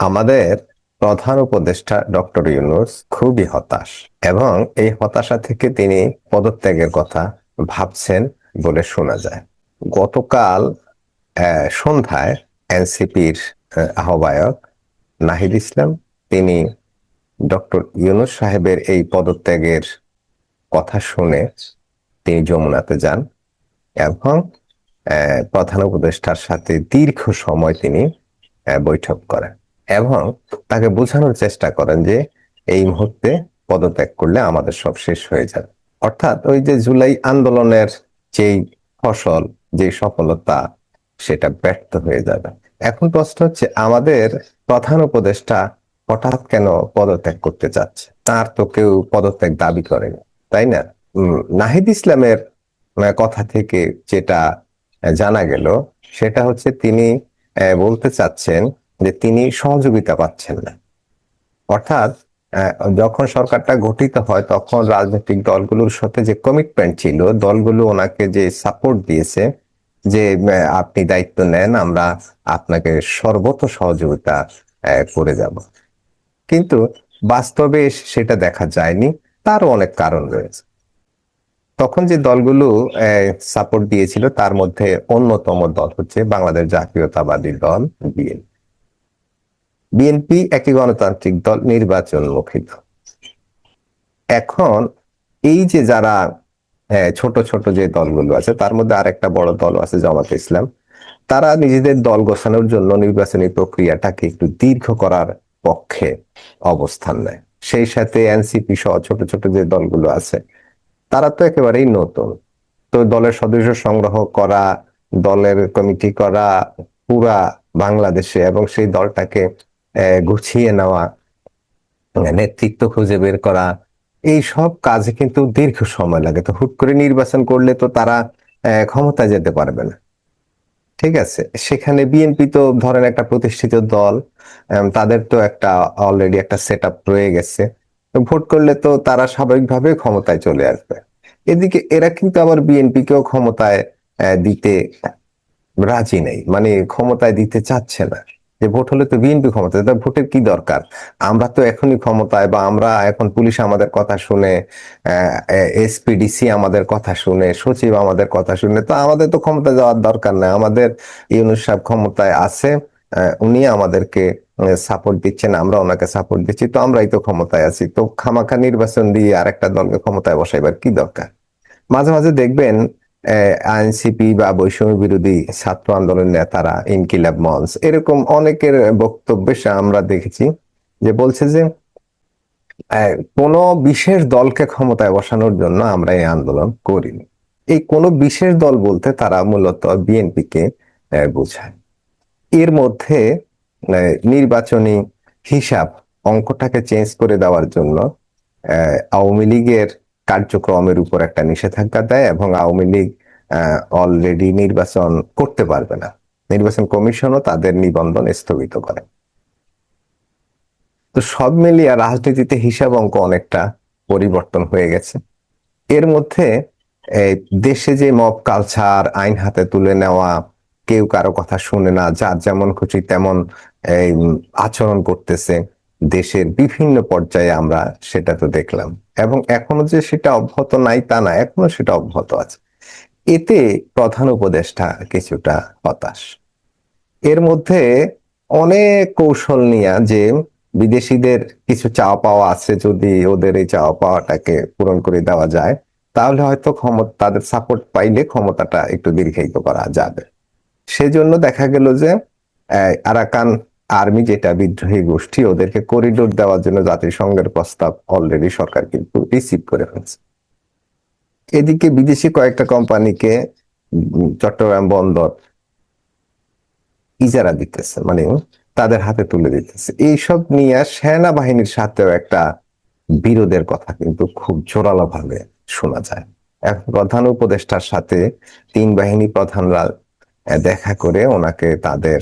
আমাদের প্রধান উপদেষ্টা ডক্টর ইউনুস খুবই হতাশ এবং এই হতাশা থেকে তিনি পদত্যাগের কথা ভাবছেন বলে শোনা যায়। গতকাল সন্ধ্যায় এনসিপির আহ্বায়ক নাহিদ ইসলাম, তিনি ডক্টর ইউনুস সাহেবের এই পদত্যাগের কথা শুনে তিনি যমুনাতে যান এবং প্রধান উপদেষ্টার সাথে দীর্ঘ সময় তিনি বৈঠক করেন। এবং তাকে বোঝানোর চেষ্টা করেন যে এই মুহূর্তে পদত্যাগ করলে আমাদের সব শেষ হয়ে যাবে। অর্থাৎ ওই যে জুলাই আন্দোলনের যেই ফসল যে সফলতা, সেটা ব্যর্থ হয়ে যাবে। এখন প্রশ্ন হচ্ছে, আমাদের প্রধান উপদেষ্টা হঠাৎ কেন পদত্যাগ করতে চাচ্ছে? তার তো কেউ পদত্যাগ দাবি করেনি, তাই না? নাহিদ ইসলামের কথা থেকে যেটা জানা গেল, সেটা হচ্ছে তিনি বলতে চাচ্ছেন যে তিনি সহযোগিতা পাচ্ছেন না। অর্থাৎ যখন সরকারটা গঠিত হয়, তখন রাজনৈতিক দলগুলোর সাথে যে কমিটমেন্ট ছিল, দলগুলো ওনাকে যে সাপোর্ট দিয়েছে, যে আপনি দায়িত্ব নেন, আমরা আপনাকে সর্বত সহযোগিতা করে যাব। কিন্তু বাস্তবে সেটা দেখা যায়নি, তারও অনেক কারণ রয়েছে। তখন যে দলগুলো সাপোর্ট দিয়েছিল, তার মধ্যে অন্যতম দল হচ্ছে বাংলাদেশ জাতীয়তাবাদী দল, বিএনপি। বিএনপি একটি গণতান্ত্রিক দল নির্বাচনমুখী দল। এখন এই যে যারা আহ, ছোট ছোট যে দলগুলো আছে তার মধ্যে আরেকটা বড় দল আছে জামাত ইসলাম। তারা নিজেদের দল গোছানোর জন্য নির্বাচনী প্রক্রিয়াটাকে একটু দীর্ঘ করার পক্ষে অবস্থান নেয়। সেই সাথে এনসিপি সহ ছোট ছোট যে দলগুলো আছে তারা তো একেবারেই নতুন। তো দলের সদস্য সংগ্রহ করা দলের কমিটি করা পুরা বাংলাদেশে এবং সেই দলটাকে গুছিয়ে নেওয়া নেতৃত্ব খুঁজে বের করা এই সব কাজে কিন্তু দীর্ঘ সময় লাগে। তো হুট করে নির্বাচন করলে তো তারা আহ, ক্ষমতায় যেতে পারবে না। ঠিক আছে? সেখানে বিএনপি তো ধরেন একটা প্রতিষ্ঠিত দল তাদের তো একটা অলরেডি একটা সেট আপ রয়ে গেছে। ভোট করলে তো তারা স্বাভাবিকভাবে ক্ষমতায় চলে আসবে। এদিকে এরা কিন্তু আবার বিএনপি কেও ক্ষমতায় দিতে রাজি নেই। মানে ক্ষমতায় দিতে চাচ্ছে না। যে ভোট হলে তো বিএনপি ক্ষমতায়, তা ভোটের কি দরকার? আমরা তো এখনই ক্ষমতায় বা আমরা এখন পুলিশ আমাদের কথা শুনে এসপিডিসি আমাদের কথা শুনে, সচিব আমাদের কথা শুনে, তো আমাদের তো ক্ষমতা যাওয়ার দরকার নাই। আমাদের ইউনুস সাহেব ক্ষমতায় আছে উনি আমাদেরকে সাপোর্ট দিচ্ছেন, আমরা ওনাকে সাপোর্ট দিচ্ছি, তো আমরাই তো ক্ষমতায় আছি। তো খামাখা নির্বাচন দিয়ে আরেকটা দলকে ক্ষমতায় বসাইবার কি দরকার? মাঝে মাঝে দেখবেন আইনসিপি বা বৈষম্য বিরোধী ছাত্র আন্দোলন নেতারা, ইনকিলাব মঞ্চ, এরকম অনেকের বক্তব্যে আমরা দেখেছি যে বলছে যে কোনো বিশেষ দলকে ক্ষমতায় বসানোর জন্য আমরা এই আন্দোলন করিনি। এই কোনো বিশেষ দল বলতে তারা মূলত বিএনপিকে বোঝায়। এর মধ্যে নির্বাচনী হিসাব অঙ্কটাকে চেঞ্জ করে দেওয়ার জন্য আওয়ামী লীগের কার্যক্রমের উপর একটা নিষেধাজ্ঞা দেয় এবং আওয়ামী লীগ অলরেডি নির্বাচন করতে পারবে না। নির্বাচন কমিশনও তাদের নিবন্ধন স্থগিত করে। তো সব মিলিয়ে রাজনীতিতে হিসাব অঙ্ক অনেকটা পরিবর্তন হয়ে গেছে। এর মধ্যে দেশে যে মব কালচার আইন হাতে তুলে নেওয়া, কেউ কারও কথা শুনে না, যার যেমন খুশি তেমন আচরণ করতেছে, দেশের বিভিন্ন পর্যায়ে আমরা সেটা তো দেখলাম। এবং এখনও যে সেটা অব্যাহত নাই তা না, এখনও সেটা অব্যাহত আছে। এতে প্রধান উপদেষ্টা কিছুটা হতাশ। এর মধ্যে অনেক কৌশল নিয়ে যে বিদেশিদের কিছু চাওয়া পাওয়া আছে, যদি ওদের এই চাওয়া পাওয়াটাকে পূরণ করে দেওয়া যায়, তাহলে হয়তো ক্ষমতা, তাদের সাপোর্ট পাইলে ক্ষমতাটা একটু দীর্ঘায়িত করা যাবে। সেজন্য দেখা গেল যে আরাকান আর্মি যেটা বিদ্রোহী গোষ্ঠী, ওদেরকে করিডোর দেওয়ার জন্য জাতিসংঘের প্রস্তাব অলরেডি সরকার কিন্তু রিসিভ করে ফেলছে। এদিকে বিদেশি কয়েকটা কোম্পানিকে চট্টগ্রাম বন্দর ইজারা দিতেছে মানে তাদের হাতে তুলে দিতেছে। এইসব নিয়ে সেনাবাহিনীর সাথেও একটা বিরোধের কথা কিন্তু খুব জোরালো ভাবে শোনা যায়। এখন প্রধান উপদেষ্টার সাথে তিন বাহিনী প্রধানরা দেখা করে ওনাকে তাদের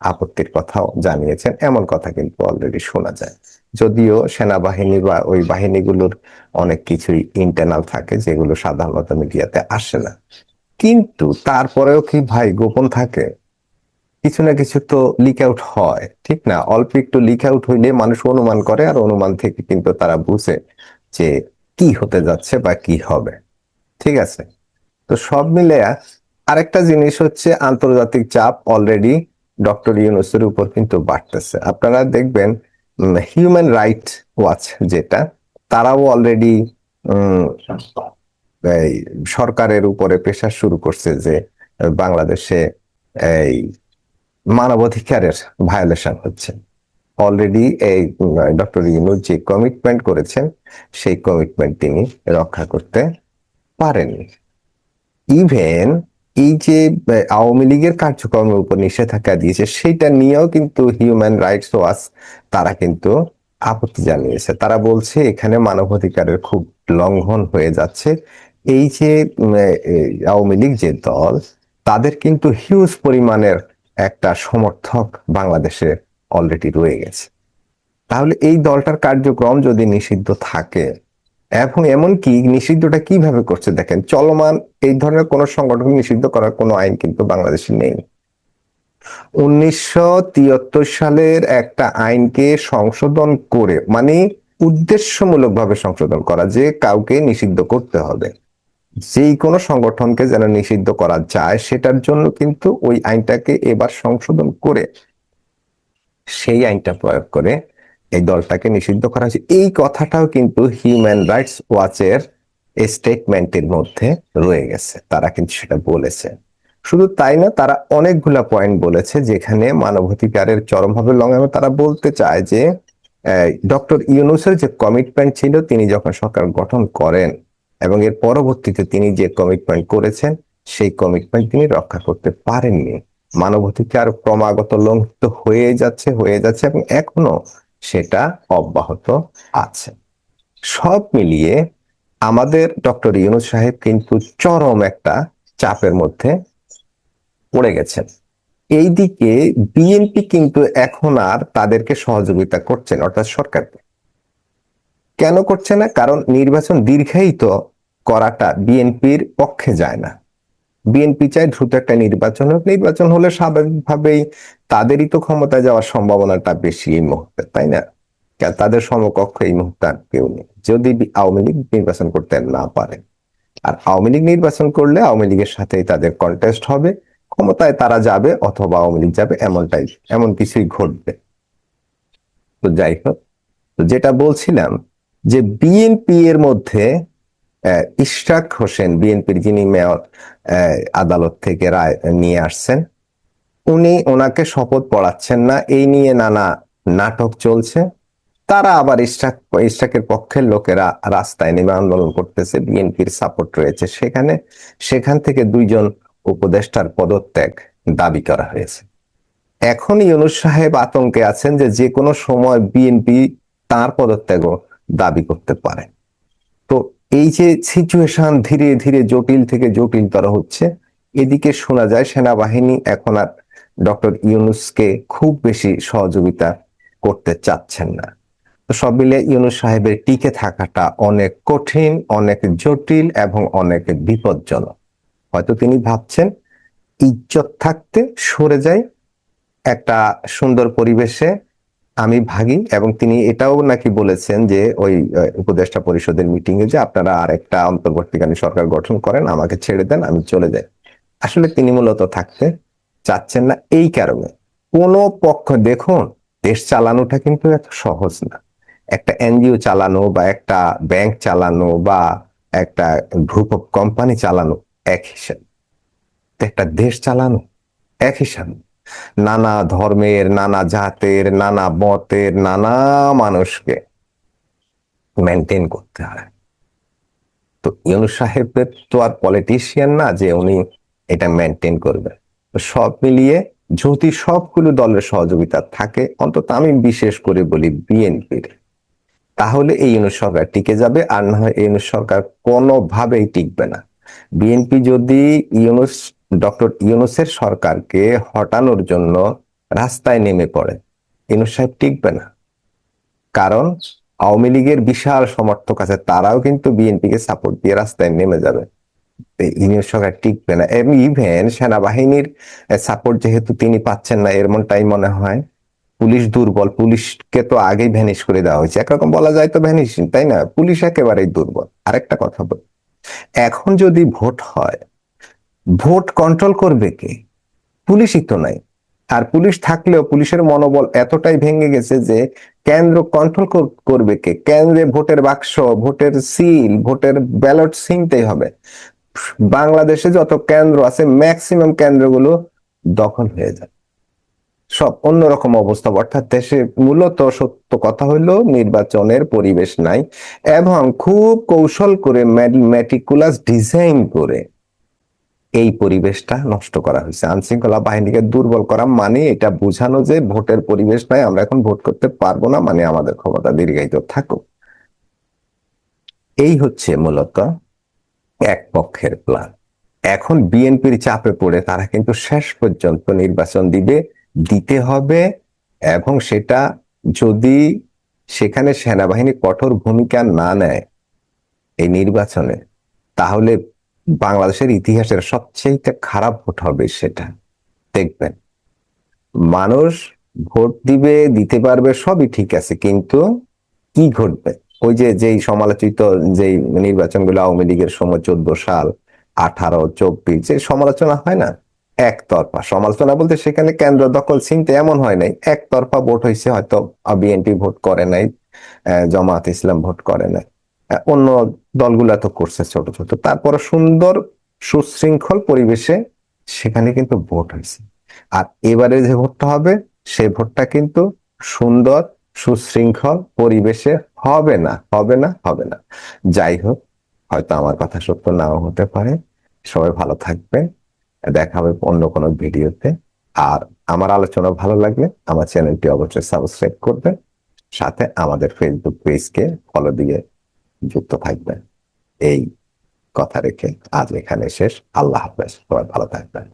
আপত্তির কথাও জানিয়েছেন। এমন কথা কিন্তু অলরেডি শোনা যায়। যদিও সেনাবাহিনী বা ওই বাহিনীগুলোর অনেক কিছুই ইন্টারনাল থাকে, যেগুলো সাধারণত মিডিয়াতে আসে না। কিন্তু তারপরেও কি ভাই গোপন থাকে? কিছু না কিছু তো লিক আউট হয়, ঠিক না? অল্প একটু লিক আউট হইলে মানুষ অনুমান করে, আর অনুমান থেকে কিন্তু তারা বুঝে যে কি হতে যাচ্ছে বা কি হবে। ঠিক আছে? তো সব মিলে আরেকটা জিনিস হচ্ছে আন্তর্জাতিক চাপ অলরেডি ডক্টর ইউনুসের উপর কিন্তু বাড়তেছে। আপনারা দেখবেন হিউম্যান রাইট ওয়াচ যেটা, তারাও অলরেডি সরকারের উপরে প্রেশার শুরু করছে যে, বাংলাদেশে এই মানবাধিকারের ভায়োলেশন হচ্ছে। অলরেডি এই ডক্টর ইউনুস যে কমিটমেন্ট করেছেন, সেই কমিটমেন্ট তিনি রক্ষা করতে পারেননি। ইভেন এই যে আওয়ামী লীগের কার্যক্রমের উপর নিষেধাজ্ঞা দিয়েছে, সেটা নিয়েও কিন্তু হিউম্যান রাইটস ওয়াচ তারা কিন্তু আপত্তি জানিয়েছে। তারা বলছে, এখানে মানবাধিকারের খুব লঙ্ঘন হয়ে যাচ্ছে। এই যে আওয়ামী লীগ যে দল, তাদের কিন্তু হিউজ পরিমাণের একটা সমর্থক বাংলাদেশে অলরেডি রয়ে গেছে। তাহলে এই দলটার কার্যক্রম যদি নিষিদ্ধ থাকে এবং এমনকি নিষিদ্ধটা কীভাবে করছে দেখেন, চলমান এই ধরনের কোন সংগঠন নিষিদ্ধ করার কোনো আইন কিন্তু বাংলাদেশে নেই। উনিশশো তিয়াত্তর সালের একটা আইনকে সংশোধন করে মানে উদ্দেশ্যমূলকভাবে সংশোধন করা, যে কাউকে নিষিদ্ধ করতে হবে। যেই কোনো সংগঠনকে যেন নিষিদ্ধ করা যায়, সেটার জন্য কিন্তু ওই আইনটাকে এবার সংশোধন করে, সেই আইনটা প্রয়োগ করে এই দলটাকে নিষিদ্ধ করা হয়েছে। এই কথাটাও কিন্তু হিউম্যান রাইটস ওয়াচের স্টেটমেন্টের মধ্যে রয়ে গেছে। তারা কিন্তু সেটা বলেছে। শুধু তাই না, তারা অনেকগুলা পয়েন্ট বলেছে যেখানে মানবাধিকারের চরমভাবে লঙ্ঘন। তারা বলতে চায় যে ডক্টর ইউনুসের যে কমিটমেন্ট ছিল, তিনি যখন সরকার গঠন করেন এবং এর পরবর্তীতে তিনি যে কমিটমেন্ট করেছেন, সেই কমিটমেন্ট তিনি রক্ষা করতে পারেননি। মানবাধিকার ক্রমাগত লঙ্ঘিত হয়ে যাচ্ছে হয়ে যাচ্ছে এবং এখনও সেটা অব্যাহত আছে। সব মিলিয়ে আমাদের ডক্টর ইউনুস সাহেব কিন্তু চরম একটা চাপের মধ্যে পড়ে গেছেন। এইদিকে বিএনপি কিন্তু এখন আর তাদেরকে সহযোগিতা করছেন অর্থাৎ সরকারকে। কেন করছে না? কারণ নির্বাচন দীর্ঘায়িত করাটা বিএনপির পক্ষে যায় না। বিএনপি চায় দ্রুত একটা নির্বাচন হোক। নির্বাচন হলে স্বাভাবিকভাবেই তাদেরই তো ক্ষমতায় যাওয়ার সম্ভাবনাটা বেশি এই মুহূর্তে, তাই না? তাদের সমকক্ষ এই মুহূর্তে আর কেউ নেই। যদি আওয়ামী লীগ নির্বাচন করতে না পারে। আর আওয়ামী লীগ নির্বাচন করলে আওয়ামী লীগের সাথেই তাদের কন্টেস্ট হবে। ক্ষমতায় তারা যাবে অথবা আওয়ামী লীগ যাবে, এমনটাই, এমন কিছুই ঘটবে। তো যাই হোক, তো যেটা বলছিলাম যে বিএনপি এর মধ্যে ইশরাক হোসেন, বিএনপির যিনি মেয়র আদালত থেকে রায় নিয়ে আসছেন, উনি ওনাকে শপথ পড়াচ্ছেন না। এই নিয়ে নানা নাটক চলছে। তারা আবার ইশরাক, ইশরাকের পক্ষের লোকেরা রাস্তায় নেমে আন্দোলন করতেছে, বিএনপির সাপোর্ট রয়েছে। সেখানে, সেখান থেকে দুইজন উপদেষ্টার পদত্যাগ দাবি করা হয়েছে। এখন ইউনুস সাহেব আতঙ্কে আছেন যে যে কোনো সময় বিএনপি তার পদত্যাগও দাবি করতে পারে। তো এই যে সিচুয়েশন ধীরে ধীরে জটিল থেকে জটিলতর হচ্ছে, এদিকে শোনা যায় সেনাবাহিনী এখন আর ডক্টর ইউনুসকে খুব বেশি সহযোগিতা করতে চাচ্ছেন না। তো সব মিলে ইউনুস সাহেবের টিকে থাকাটা অনেক কঠিন, অনেক জটিল এবং অনেক বিপজ্জনক। হয়তো তিনি ভাবছেন, ইজ্জত থাকতে সরে যায় একটা সুন্দর পরিবেশে আমি ভাগি এবং তিনি এটাও নাকি বলেছেন যে ওই উপদেষ্টা পরিষদের মিটিং এ যে আপনারা আর একটা অন্তর্বর্তীকালীন সরকার গঠন করেন, আমাকে ছেড়ে দেন, আমি চলে যাই। আসলে তিনি মূলত থাকতে চাচ্ছেন না এই কারণে। কোন পক্ষ, দেখুন, দেশ চালানোটা কিন্তু এত সহজ না। একটা এনজিও চালানো বা একটা ব্যাংক চালানো বা একটা গ্রুপ অফ কোম্পানি চালানো, এক হিসাব। একটা দেশ চালানো, এক হিসাব। নানা ধর্মের, নানা জাতের, নানা মতের, নানা মানুষকে মেনটেন করতে হয়। তো ইউনুস সাহেবের তো আর পলিটিশিয়ান না যে উনি এটা মেনটেন করবেন। সব মিলিয়ে যদি সবগুলো দলের সহযোগিতা থাকে, অন্তত আমি বিশেষ করে বলি বিএনপির, তাহলে এই ইউনুস সরকার টিকে যাবে আর না হয় এই ইউনুস সরকার কোনোভাবেই টিকবে না। বিএনপি যদি ইউনুস ডক্টর ইউনুসের সরকারকে হটানোর জন্য রাস্তায় নেমে পড়ে। ইউনুস সাহেব টিকবে না। কারণ আওয়ামী লীগের বিশাল সমর্থক আছে, তারাও কিন্তু বিএনপিকে সাপোর্ট দিয়ে রাস্তায় নেমে যাবে। ইউনিয়ন সরকার টিকবে না। ইভেন সেনাবাহিনীর সাপোর্ট যেহেতু তিনি পাচ্ছেন না এমনটাই মনে হয় পুলিশ দুর্বল। পুলিশকে তো আগেই ভ্যানিশ করে দেওয়া হয়েছে। একরকম বলা যায় তো ভ্যানিশ তাই না? পুলিশ একেবারেই দুর্বল। আরেকটা কথা বল। এখন যদি ভোট হয় ভোট কন্ট্রোল করবে কে? পুলিশই তো নাই। আর পুলিশ থাকলেও পুলিশের মনোবল এতটাই ভেঙে গেছে যে কেন্দ্র কন্ট্রোল করবে কে? কেন্দ্রে ভোটের বাক্স, ভোটের সিল ভোটের ব্যালট ছিনতেই হবে। বাংলাদেশে যত কেন্দ্র আছে ম্যাক্সিমাম কেন্দ্রগুলো দখল হয়ে যায়। সব অন্যরকম অবস্থা। অর্থাৎ দেশে মূলত সত্য কথা হইল নির্বাচনের পরিবেশ নাই এবং খুব কৌশল করে ম্যাটিকুলাস ডিজাইন করে এই পরিবেশটা নষ্ট করা হয়েছে। আইনশৃঙ্খলা বাহিনীকে দুর্বল করা মানে এটা বোঝানো যে ভোটের পরিবেশ নাই, আমরা এখন ভোট করতে পারব না মানে আমাদের ক্ষমতা দীর্ঘায়িত থাকুক। এই হচ্ছে মূলত এক পক্ষের প্ল্যান এখন বিএনপির চাপে পড়ে তারা কিন্তু শেষ পর্যন্ত নির্বাচন দিবে, দিতে হবে এবং সেটা যদি সেখানে সেনাবাহিনী কঠোর ভূমিকা না নেয় এই নির্বাচনে, তাহলে বাংলাদেশের ইতিহাসের সবচেয়ে খারাপ ভোট হবে সেটা। দেখবেন। মানুষ ভোট দিবে, দিতে পারবে, সবই ঠিক আছে, কিন্তু কি ঘটবে? ওই যে, যেই সমালোচিত যেই নির্বাচনগুলো আওয়ামী লীগের সময় চোদ্দ সাল, আঠারো, চব্বিশ, যে সমালোচনা হয় না? একতরফা। সমালোচনা বলতে সেখানে কেন্দ্র দখল চিনতে এমন হয় নাই। একতরফা ভোট হয়েছে হয়তো বিএনপি ভোট করে নাই জামাত ইসলাম ভোট করে নাই। অন্য দলগুলো তো করছে ছোট ছোট। তারপরে সুন্দর সুশৃঙ্খল পরিবেশে সেখানে কিন্তু ভোট হয়েছে। আর এবারে যে ভোটটা হবে সেই ভোটটা কিন্তু সুন্দর সুশৃঙ্খল পরিবেশে হবে না হবে না হবে না। যাই হোক, হয়তো আমার কথা সত্য নাও হতে পারে। সবাই ভালো থাকবে দেখা হবে অন্য কোনো ভিডিওতে। আর আমার আলোচনা ভালো লাগলে আমার চ্যানেলটি অবশ্যই সাবস্ক্রাইব করবেন। সাথে আমাদের ফেসবুক পেজকে ফলো দিয়ে যুক্ত থাকবেন। এই কথা রেখে আজ এখানে শেষ। আল্লাহ হাফেজ। সবাই ভালো থাকবেন।